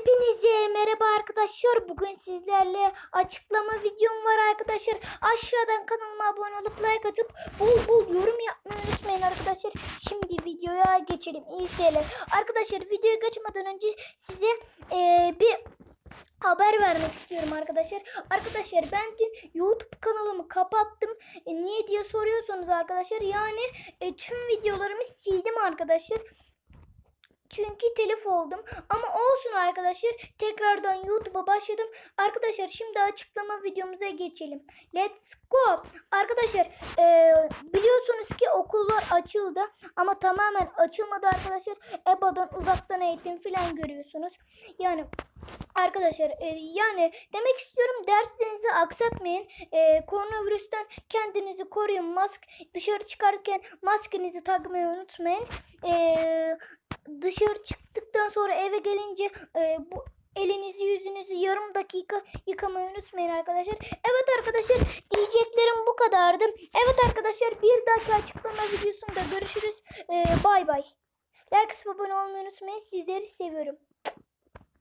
Hepinize merhaba arkadaşlar. Bugün sizlerle açıklama videom var arkadaşlar. Aşağıdan kanalıma abone olup like atıp bol bol yorum yapmayı unutmayın arkadaşlar. Şimdi videoya geçelim. İyi seyirler. Arkadaşlar videoya geçmeden önce size eee, bir haber vermek istiyorum arkadaşlar. Arkadaşlar ben dün YouTube kanalımı kapattım. E, niye diye soruyorsunuz arkadaşlar. Yani e, tüm videolarımı sildim arkadaşlar. Çünkü telif oldum. Ama olsun arkadaşlar. Tekrardan YouTube'a başladım. Arkadaşlar şimdi açıklama videomuza geçelim. Let's go. Arkadaşlar e, biliyorsunuz ki okullar açıldı. Ama tamamen açılmadı arkadaşlar. EBA'dan uzaktan eğitim falan görüyorsunuz. Yani Arkadaşlar e, yani demek istiyorum derslerinizi aksatmayın. E, koronavirüsten kendinizi koruyun. Mask dışarı çıkarken maskenizi takmayı unutmayın. E, dışarı eve gelince e, bu elinizi yüzünüzü yarım dakika yıkamayı unutmayın arkadaşlar. Evet arkadaşlar diyeceklerim bu kadardı. Evet arkadaşlar bir dahaki açıklama videosunda görüşürüz. E, bay bay. Like abone olmayı unutmayın. Sizleri seviyorum.